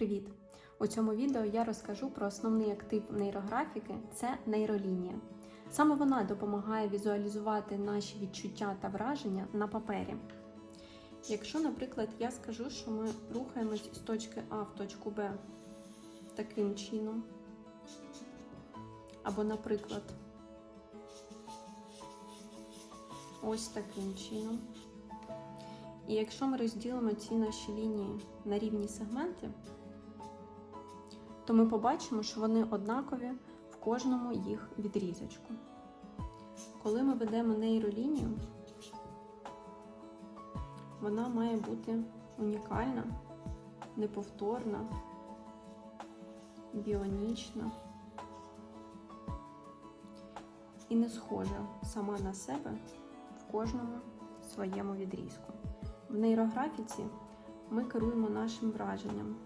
Привіт! У цьому відео я розкажу про основний актив нейрографіки це нейролінія. Саме вона допомагає візуалізувати наші відчуття та враження на папері. Якщо, наприклад, я скажу, що ми рухаємось з точки А в точку Б таким чином, або, наприклад, ось таким чином. І якщо ми розділимо ці наші лінії на рівні сегменти, то ми побачимо, що вони однакові в кожному їх відрізочку. Коли ми ведемо нейролінію, вона має бути унікальна, неповторна, біонічна і не схожа сама на себе в кожному своєму відрізку. В нейрографіці ми керуємо нашим враженням.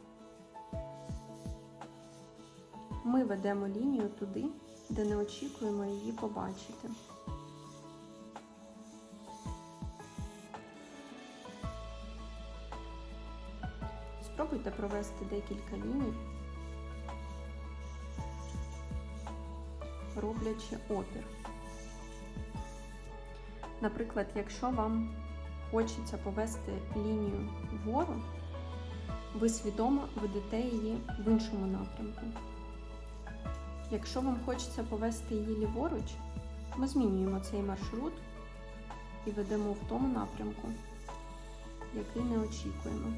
Ми ведемо лінію туди, де не очікуємо її побачити. Спробуйте провести декілька ліній, роблячи опір. Наприклад, якщо вам хочеться повести лінію вгору, ви свідомо ведете її в іншому напрямку. Якщо вам хочеться повести її ліворуч, ми змінюємо цей маршрут і ведемо в тому напрямку, який не очікуємо.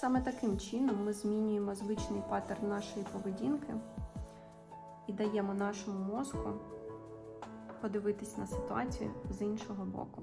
Саме таким чином ми змінюємо звичний паттерн нашої поведінки і даємо нашому мозку подивитись на ситуацію з іншого боку.